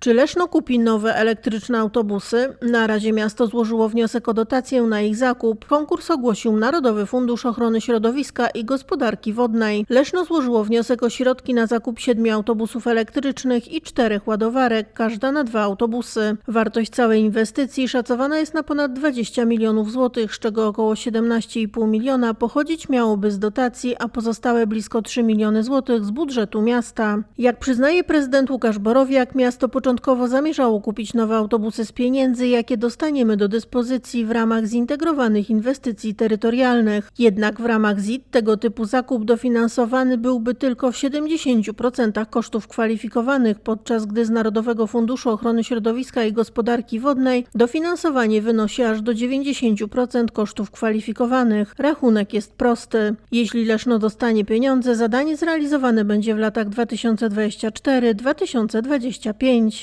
Czy Leszno kupi nowe elektryczne autobusy? Na razie miasto złożyło wniosek o dotację na ich zakup. Konkurs ogłosił Narodowy Fundusz Ochrony Środowiska i Gospodarki Wodnej. Leszno złożyło wniosek o środki na zakup siedmiu autobusów elektrycznych i czterech ładowarek, każda na dwa autobusy. Wartość całej inwestycji szacowana jest na ponad 20 milionów złotych, z czego około 17,5 miliona pochodzić miałoby z dotacji, a pozostałe blisko 3 miliony złotych z budżetu miasta. Jak przyznaje prezydent Łukasz Borowiak, miasto początkowo zamierzało kupić nowe autobusy z pieniędzy, jakie dostaniemy do dyspozycji w ramach zintegrowanych inwestycji terytorialnych. Jednak w ramach ZIT tego typu zakup dofinansowany byłby tylko w 70% kosztów kwalifikowanych, podczas gdy z Narodowego Funduszu Ochrony Środowiska i Gospodarki Wodnej dofinansowanie wynosi aż do 90% kosztów kwalifikowanych. Rachunek jest prosty. Jeśli Leszno dostanie pieniądze, zadanie zrealizowane będzie w latach 2024-2025.